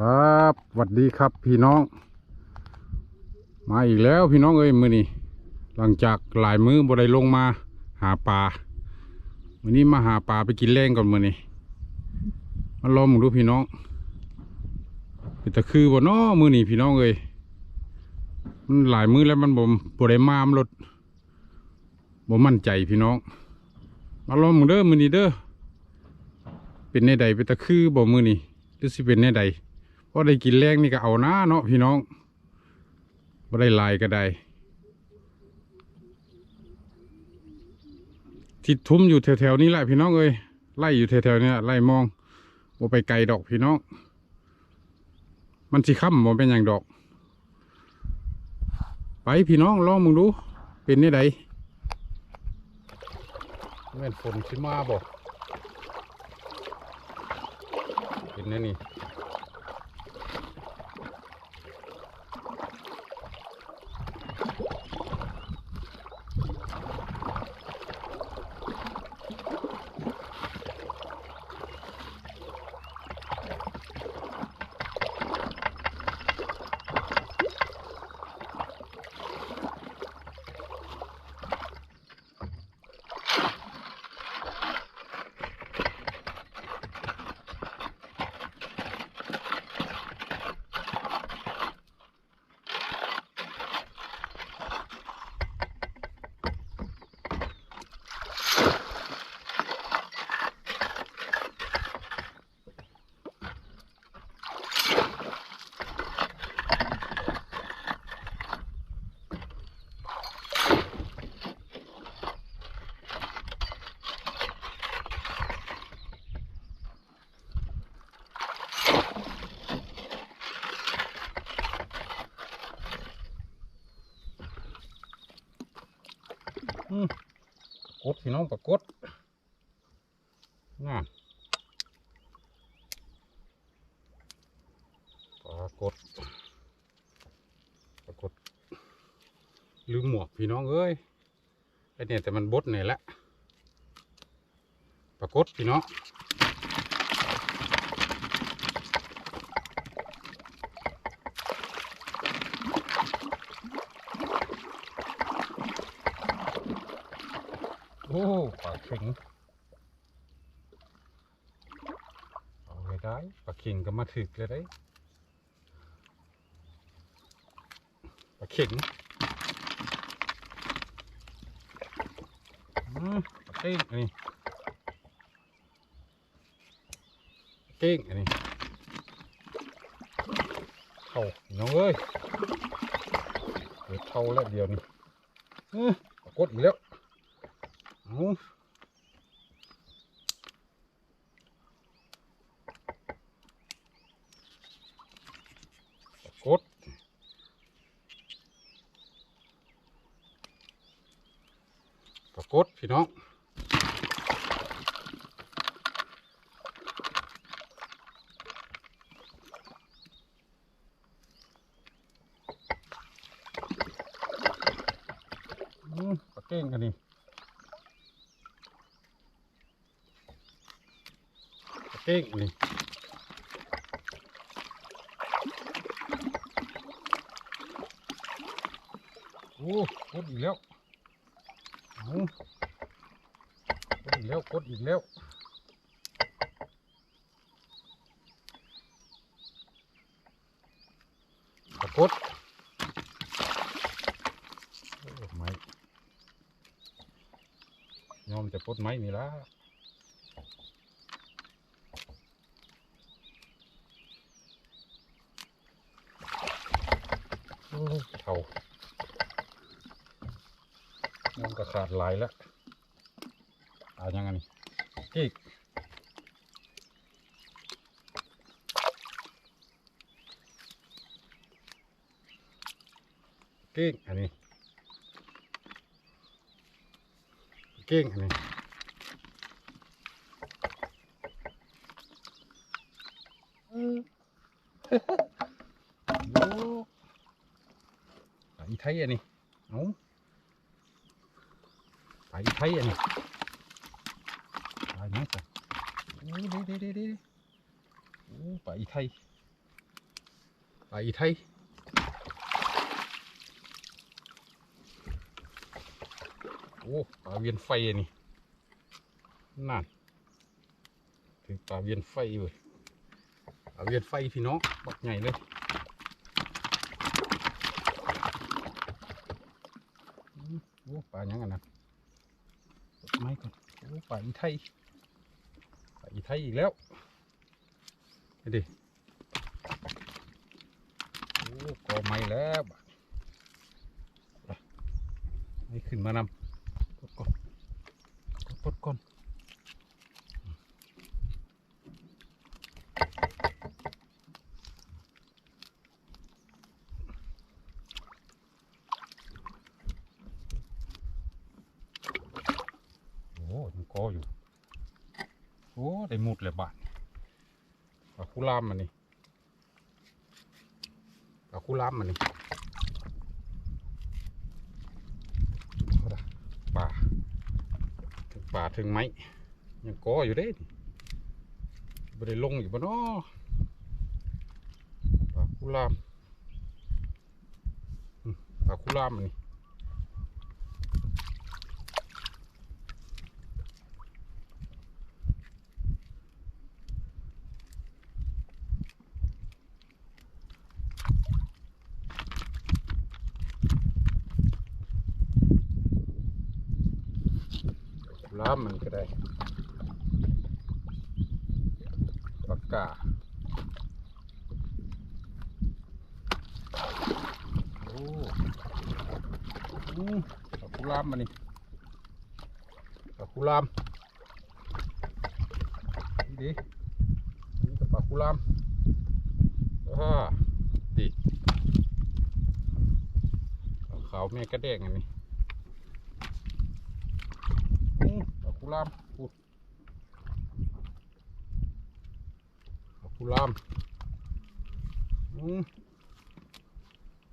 ครับสวัสดีครับพี่น้อง มาอีกแล้วพี่น้องเอ้ยมือนี้หลังจากหลายมื้อบ่ได้ลงมาหาปลามือนี้มาหาปลาไปกินแรงก่อนมือนี้มาลองมึงดูพี่น้องเป็นตะคือบ่น้อมือนี้พี่น้องเอ้ยมันหลายมือแล้วมันบ่บ่ได้มามรถบ่มั่นใจพี่น้อง มาลองมึงเด้อมือนี้เด้อเป็นในใดเป็นตะคือบ่มือนี้หรือสิเป็นในใด พอได้กินแรงนี่ก็เอาหน้าเนาะพี่น้องบ่ได้ลายก็ได้ทิดทุ่มอยู่แถวๆนี้แหละพี่น้องเอ้ยไล่อยู่แถวๆนี้ไล่มองบ่ไปไกลดอกพี่น้องมันสิค่ำบ่เป็นอย่างดอก ไปพี่น้องลองมึงดูเป็นนี่ใดแม่นฝนสิมาบ่เป็นนี่นี่ พี่น้องปรากดน่าปรากฏปรากฏลืมหมวกพี่น้องเอ้ยไอเนี่ยแต่มันบดเนี่ยแหละปรากฏพี่น้องโอ้ปลาเข็งเอาไว้ได้ปลาเข็งก็มาถึกเลยได้ปลาเข็งอืมปลาเก้งอันนี้ปลาเก้งอันนี้เท่าน้องเอ้ยเดี๋ยวเท่าแล้วเดียวนี่เออปรากฏอีกแล้วเอากดปรากฏพี่น้องอืมปลาเก้งกันนี่เก้งนี่โอ้กดอีกแล้วเอากดอีกแล้วกดอีกแล้วกฏโอ้ไม้ ยอมจะปลดไม้นี่ละโอ้ยเท่ามันก็ขาดหลายแล้วเอายังไงนี่อีกเก้งอันนี้เก้งอันนี้ โอ้ไปไทยอันนี้เอาไปไทยอันนี้ไปไหนกันโอ้เด้เด้ เด้เด้โอ้ไปไทยลาอีไทยโอ้ปลาเวียนไฟอันนี่นั่นถึงปลาเวียนไฟเว้ยปลาเวียนไฟพี่น้องบักใหญ่เลยอืมโอ้ปลาหยังกันนะกดไม้ก่อนโอ้ปลาอีไทยปลาอีไทยอีกแล้วไปดิโอ้กอไม้แล้วบัดไปให้ขึ้นมานำกดก่อนกดก่อนโอ้ยังกออยู่ โอ้ ได้หมุดเลยบาทปลาคุลามมันนี่ปลาคูล้ำมันนี่เอาล่าถึงป่าถึงไม้ยังก้ออยู่เด้ไม่ได้ลงอยู่บ่เนาะปลาคูล้ำอืมปลาคูล้ำมันนี่ ล้ำมันก็ได้ปากกาโอ้อืมปลาคูล้ำมันนี่ปลาคูล้ำนี่ดินี่ก็ปลาคูล้ำอ่าดิขาวแม่กระแดงอันนี้ กุลาบพูดอกกุลาบอืม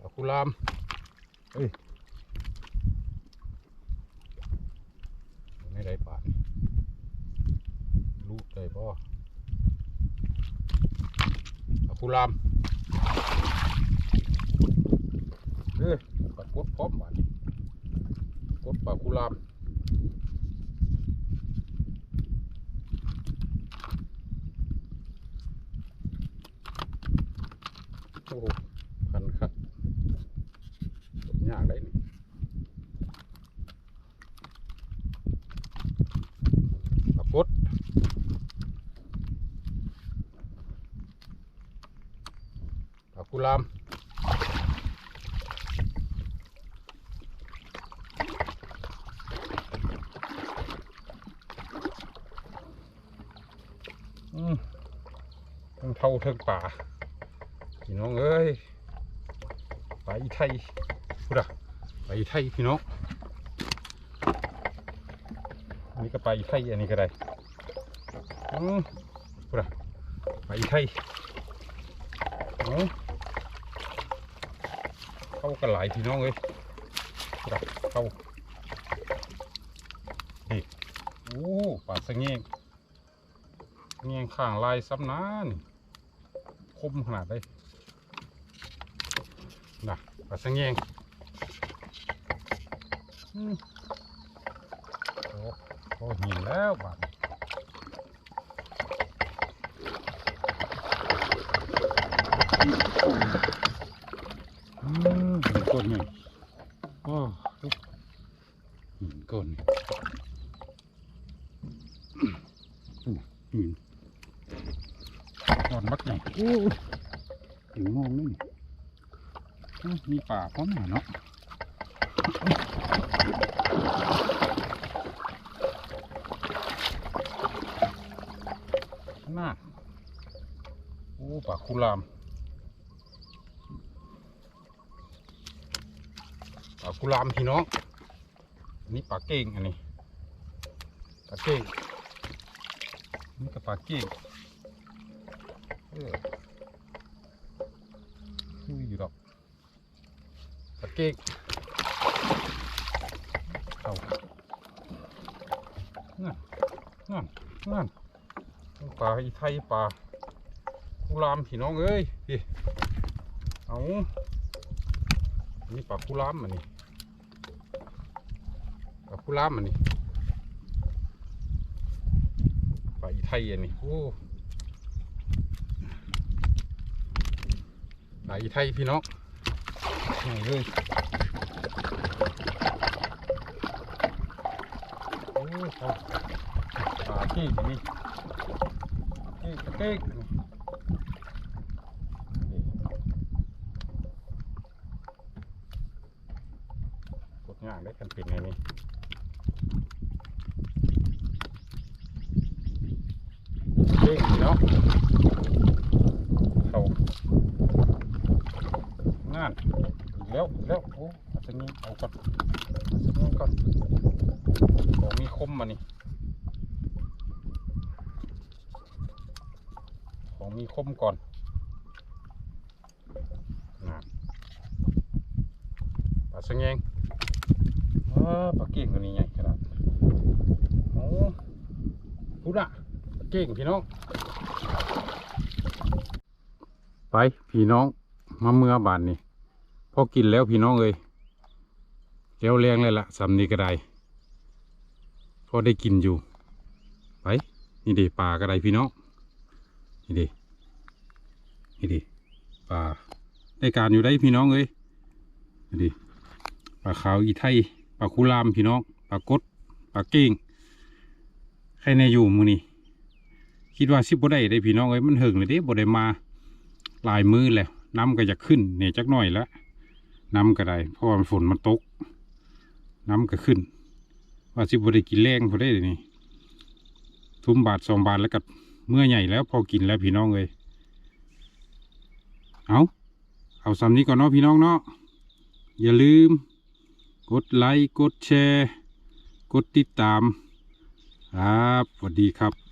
ดอกกุลาบเฮ้ยไม่ได้ป่าดลูกได้ป่ดอกกุลาบเอ้ยปลากดพร้อมบานกดปลากุลาบ โอ้โหพันคักตกยากได้นี่ปรากฏปลากุลามอืมทั้งเท่าทั้งป่า พี่น้องเอ้ยไปไทยพุดะไปไทยพี่น้องอันนี้ก็ไปไทยอันนี้ก็ได้อืมพุดะไปไทยอืมเข้ากันหลายพี่น้องเอ้ยพุดะเข้านี่โอ้ปลาสะเงงเงงข้างลายซ้ำนานคมขนาดเลย น่ะปลาสังเงงโอ้โหหินแล้วบ้านอืมหินก้นนี่โอ้หินก้นนี่อืมหินก้อนบักใหญ่โอ้หินงองนี่ มีป่าพร้อมหน่อยเนาะน่าโอ้ป่าคุรามป่าคุรามพี่น้องอันนี้ป่าเก่งอันนี้ป่าเก่งนี่ก็ป่าเก่งเอออยู่ดอก ปลาเก๊กเอานั่นนั่นนั่นปลาอีไทยปลากุลามพี่น้องเอ้ยพี่เอานี่ปลาคุลามมันนี่ปลาคุลามมันนี่ปลาอีไทยอันนี้โอ้ปลาอีไทยพี่น้อง นี่เลยโอ้เอาปลาขี้อันนี้ขี้กระเต๊กนี่กด ง่ายได้กันเป็นไงนี่เด้งเนแล้วแล้วโอ้อาจจะนี้เอาก่อนอาจจะนี้ก่อนของมีคมมานี่ของมีคมก่อนนะปลาสะแงงอ่าปลาเก่งตัวนี้ใหญ่ขนาดโอ้พูดอะปลาเก่งพี่น้อง ไป พี่น้อง มาเมื่อบานนี่พอกินแล้วพี่น้องเอ้ยเลี้ยวแรงเลยละสำนีก็ไดพอได้กินอยู่ ไป นี่ดิปลาก็ไดพี่น้องนี่ดินี่ดิปลาได้การอยู่ได้พี่น้องเอ้ยนี่ดิปลาขาวอีไทยปลาคูรามพี่น้องปลากดปลาเก้งใครในอยู่มือนี่คิดว่าสิบ่ได้ได้พี่น้องเอ้ยมันหิงเลยเด้บ่ได้มา หลายมือแล้ว น้ำก็จะขึ้นเนี่ยจักหน่อยแล้วน้ำก็ได้เพราะว่าฝนมันตก น้ำก็ขึ้น ว่าสิบ่ได้กินแรงพอได้นี่ทุ่มบาทสองบาทแล้วกับเมื่อใหญ่แล้วพอกินแล้วพี่น้องเอ้ยเอาเอาซ้ำนี้ก่อนเนาะพี่น้องเนาะอย่าลืม กดไลค์กดแชร์ กดติดตาม ครับสวัสดีครับ